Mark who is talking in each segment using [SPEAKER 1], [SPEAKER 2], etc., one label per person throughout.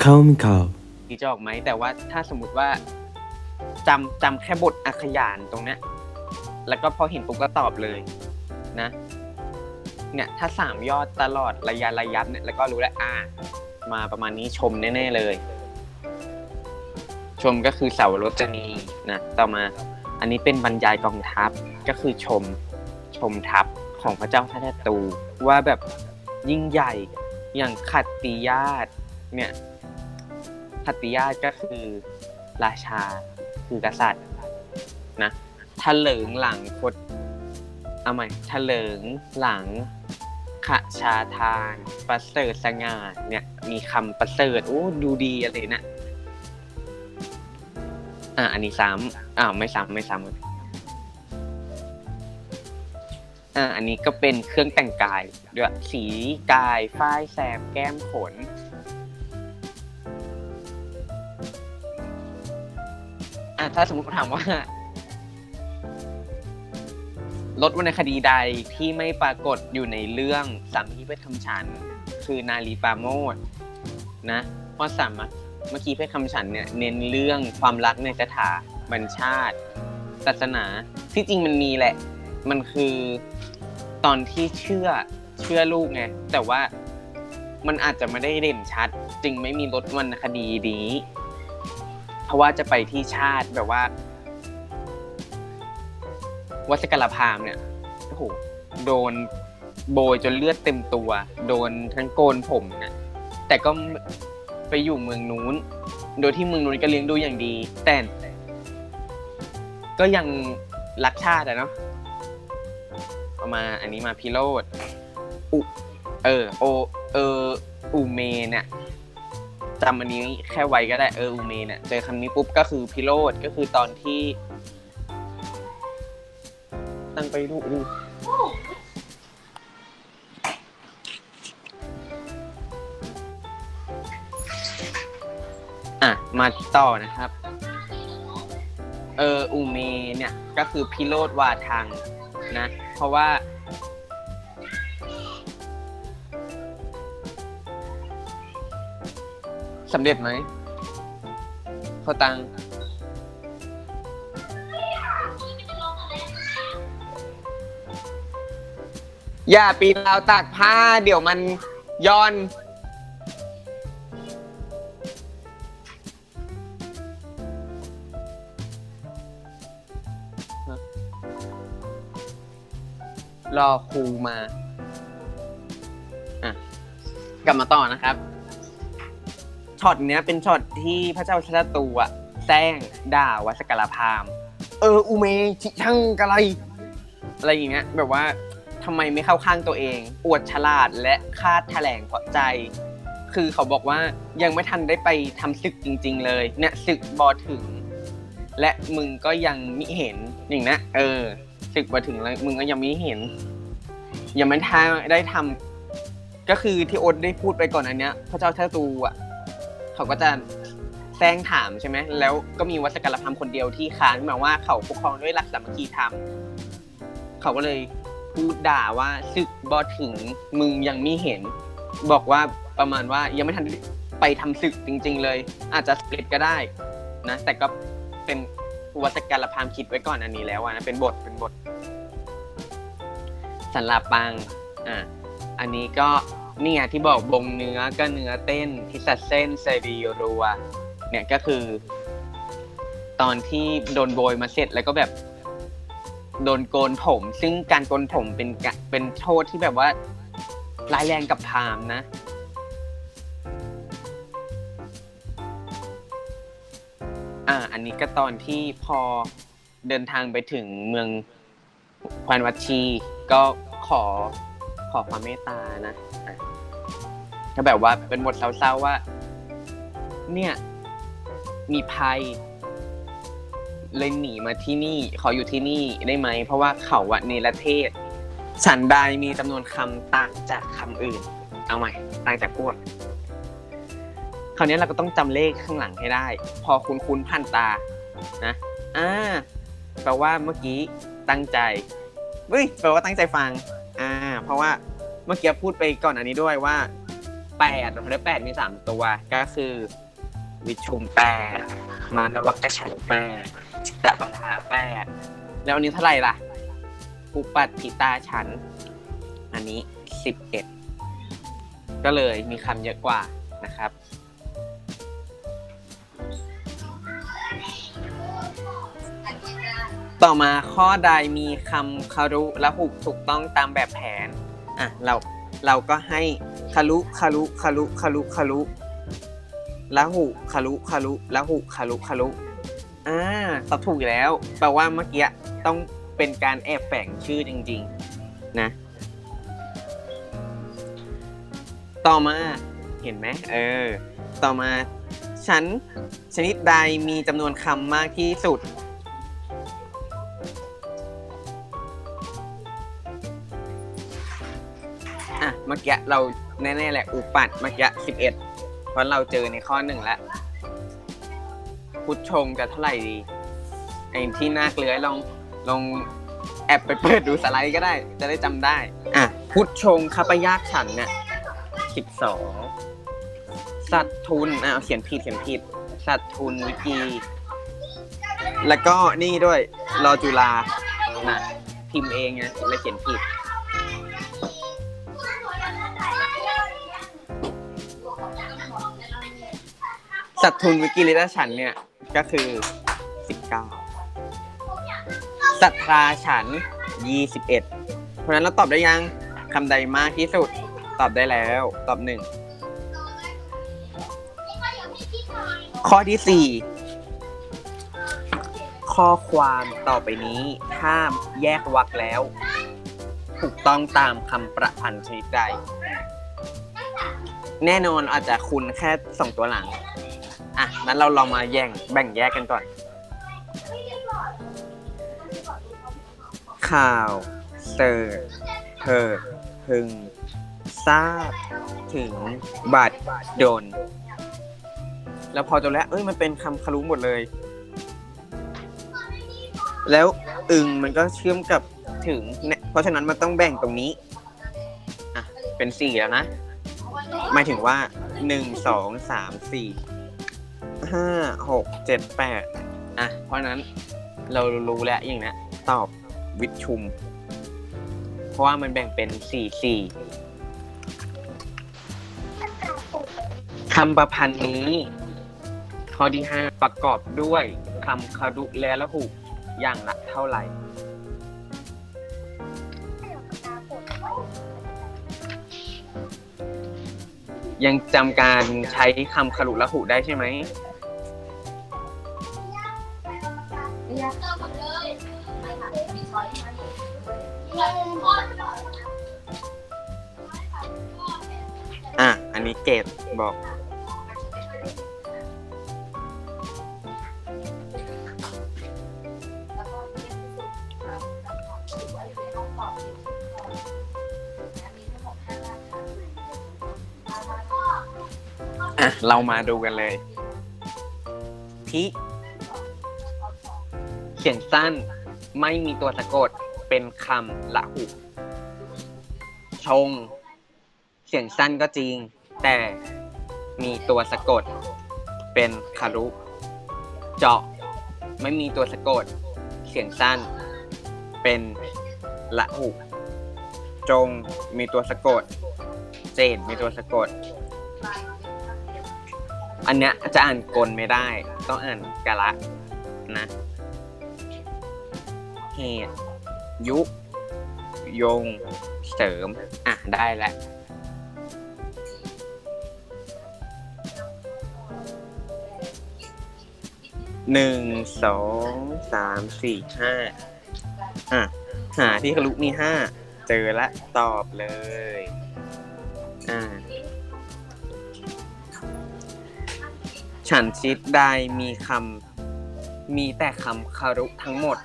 [SPEAKER 1] เข้าไม่เข้า
[SPEAKER 2] ที่จะออกไหมแต่ว่าถ้าสมมติว่าจำจำแค่บทอักขยานตรงเนี้ย แล้วก็พอเห็นปุ๊บก็ตอบเลยนะ เนี่ยถ้าสามยอดตลอดระยะระยับเนี่ยแล้วก็รู้แล้วอ่า มาประมาณนี้ชมแน่ๆเลย ชมก็คือเสาวรจนีนะต่อมา อันนี้เป็นบรรยายกองทัพก็คือชมชมทัพของพระเจ้าทัตตูว่าแบบยิ่งใหญ่อย่างขัตติยาตเนี่ย ขัตติยาตก็คือราชาคือกษัตริย์นะทะเลิงหลังคดเอาใหม่ทะเลิงหลังขชาทานประเสริฐสง่าเนี่ย มีคำประเสริฐโอ้ดูดีอะไรนะอะอันนี้ซ้ำอ่าไม่ซ้ำไม่ซ้ำอ่าอันนี้ก็เป็นเครื่องแต่งกายด้วยสีกายฝ้ายแสบแก้มขน ถ้าสมมติถามว่าลดวรรณคดีใดที่ไม่ปรากฏอยู่ในเรื่องสามีเพชรคำฉัน คือนาลีปาโมดนะเพราะสามเมื่อกี้เพชรคำฉันเนี่ยเน้นเรื่องความรักในสถาบันชาติ ศาสนาที่จริงมันมีแหละ มันคือตอนที่เชื่อเชื่อลูกไงแต่ว่ามันอาจจะไม่ได้เด่นชัด จึงไม่มีลดวรรณคดีนี้ เพราะว่าจะไปที่ชาติแบบว่า วัสกรพามเนี่ยโอ้โหโดนโบยจนเลือดเต็มตัว โดนทั้งโกนผมเนี่ยแต่ก็ไปอยู่เมืองนู้น โดยที่เมืองนู้นก็เลี้ยงดูอย่างดี แต่ก็ยังรักชาติอะเนาะเอามาอันนี้มาพิโรธอุเออโอเอออูเมเนี่ย จำอันนี้แค่ไว้ก็ได้เอออูเมเนี่ยเจอคำนี้ปุ๊บก็คือพิโรธก็คือตอนที่ตั้งไปดูดูอะ มาต่อนะครับ เอออูเมเนี่ย ก็คือพิโรธวาทังนะ เพราะว่า สำเร็จไหมเขาตังอย่าปีนราวตากผ้า เดี๋ยวมันย้อน รอครูมา อะ กลับมาต่อนะครับ ช็อตเนี้ยเป็นช็อตที่พระเจ้าชัตตูอะแซงด่าวัสกรพาม เอออุเมชิช่างกะไร อะไรอย่างเงี้ยแบบว่าทำไมไม่เข้าข้างตัวเอง อวดฉลาดและคาดแถลงเพราะใจ คือเขาบอกว่ายังไม่ทันได้ไปทำศึกจริง ๆ เลยเนี่ยศึกบอถึง และมึงก็ยังมิเห็นอย่างนะเออศึกบอถึงแล้วมึงก็ยังม่เห็น ยังไม่ทาได้ทำก็คือที่โอ๊ตได้พูดไปก่อนอันเนี้ย พระเจ้าชาตูอะ เขาก็จะแซงถามใช่ไหมแล้วก็มีวัสกรพรรมคนเดียวที่ค้านขึ้นมาว่าเขาปกครองด้วยหลักสามัคคีธรรมเขาก็เลยพูดด่าว่าศึกบอถึงมึงยังไม่เห็น บอกว่าประมาณว่ายังไม่ทันได้ไปทำศึกจริง ๆ เลย อาจจะสำเร็จก็ได้นะแต่ก็เป็นวัสการพรามคิดไว้ก่อนอันนี้แล้วอะนะเป็นบทเป็นบทสันลาปังอะอันนี้ก็ นี่ไงที่บอกบงเนื้อก็เนื้อเต้นทิศเส้นเซรีรัว เนี่ยก็คือ ตอนที่โดนโบยมาเสร็จแล้วก็แบบ โดนโกนผม ซึ่งการโกนผมเป็นกะเป็นโทษที่แบบว่าร้ายแรงกับพามนะ อ่า อันนี้ก็ตอนที่พอเดินทางไปถึงเมืองพวนวัชีก็ขอขอความเมตตานะ ก็แบบว่าเป็นบทเศร้าๆว่า เนี่ย มีภัย เลยหนีมาที่นี่ ขออยู่ที่นี่ได้ไหม เพราะว่าเขาอะเนรเทศฉันใดมีจำนวนคำต่างจากคำอื่น เอาใหม่ต่างจากพวกคราวนี้เราก็ต้องจำเลขข้างหลังให้ได้ พอคุ้นคุ้นๆผ่านตา นะอ่าแปลว่าเมื่อกี้ตั้งใจเฮ้ยแปลว่าตั้งใจฟัง อ่า เพราะว่าเมื่อกี้พูดไปก่อนอันนี้ด้วยว่า แปดพอได้แปดมีสามตัว ก็คือ วิชุมแปดมานวักฉันแปดจิตตปัญหาแปดแล้วอันนี้เท่าไหร่ล่ะอุปัติตาฉัน อันนี้สิบเอ็ดก็เลยมีคำเยอะกว่านะครับ ต่อมาข้อใดมีคำคารุและหุถูกต้องตามแบบแผน อะ เราเราก็ให้ คารุคารุคารุคารุคารุละหุคารุคารุละหุคารุคารุอ่าตอบถูกอยู่แล้ว แปลว่าเมื่อกี้ต้องเป็นการแอบแฝงชื่อจริง ๆ นะ ต่อมาเห็นไหมเออ ต่อมา ฉันชนิดใดมีจำนวนคำมากที่สุด มื่อกี้เราแน่ๆแหละอุปัตเมื่อกี้สิบเอ็ดเพราะเราเจอในข้อหนึ่งแล้ว พุทธชงจะเท่าไหร่ดีไอ้ที่น่าเกลือลองลองแอบไปเปิดดูสไลด์ก็ได้ จะได้จำได้ อะ พุทธชงคปยากฉันเนี่ยสิบสองสัตทุนอะเอาเขียนผิดเขียนผิด สัตทุนวิกี แล้วก็นี่ด้วยรอจุฬานะพิมพ์เองไงเลยเขียนผิด สัตว์ทุนวิกิลิตฉันเนี่ย ก็คือ19สัทธาฉัน21เอ็ดเพราะฉะนั้นเราตอบได้ยังคำใดมากที่สุด ตอบได้แล้ว ตอบหนึ่งข้อที่4ข้อความต่อไปนี้ถ้าแยกวรรคแล้ว ถูกต้องตามคำประพันธ์ชนิดใดแน่นอนอาจจะคุณแค่สองตัวหลัง อะนั้นเราลองมาแย่งแบ่งแยกกันก่อน ข่าวเสิร์ชเธอพึงทราบถึงบัตรโดน แล้วพอจบแล้วเอ้ยมันเป็นคำคารุหมดเลย แล้วอึงมันก็เชื่อมกับถึงเนี่ยเพราะฉะนั้นมันต้องแบ่งตรงนี้อะเป็นสี่แล้วนะหมายถึงว่าหนึ่งสองสามสี่ ห้าหกเจ็ดแปดอะ เพราะฉะนั้นเรารู้แล้วอย่างนี้ตอบวิทชุม เพราะว่ามันแบ่งเป็นสี่สี่คำประพันธ์นี้ ข้อที่ห้าประกอบด้วยคำคารุและละหุอย่างละเท่าไหร่ ยังจำการใช้คำคารุละหุได้ใช่ไหม นนี้เกตบอก อะ เรามาดูกันเลยทิเขียนสั้นไม่มีตัวสะกดเป็นคำละหุ ชง เสียงสั้นก็จริง แต่มีตัวสะกดเป็นคารุ เจาะ ไม่มีตัวสะกด เสียงสั้น เป็นละหุ จงมีตัวสะกด เจนมีตัวสะกด อันเนี้ยจะอ่านกลไม่ได้ ต้องอ่านกะละนะ เหตุยุ ยง เสริม อะ ได้แล้ว หนึ่งสองสามสี่ห้าอะหาที่คลุมีห้าเจอละตอบเลย อ่า ฉันชิดได้มีคำมีแต่คำคารุทั้งหมด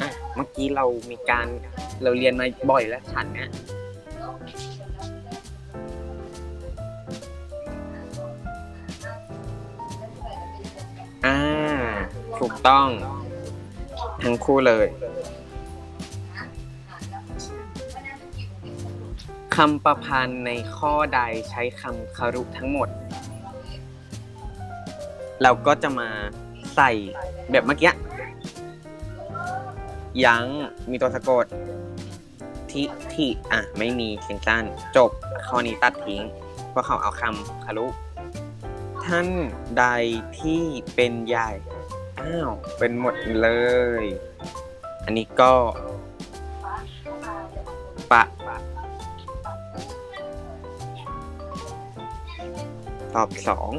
[SPEAKER 2] อะเมื่อกี้เรามีการเราเรียนมาบ่อยแล้วฉันเนี่ย กต้องทั้งคู่เลยคำประพันธ์ในข้อใดใช้คำคารุทั้งหมด เราก็จะมาใส่แบบเมื่อกี้ยังมีตัวสะกดทิทิอะ ไม่มีเสียงสั้นจบข้อนี้ตัดทิ้งเพราะเขาเอาคำคารุท่านใดที่เป็นใหญ่ อ้าวเป็นหมดเลย อันนี้ก็ ปะ ตอบสอง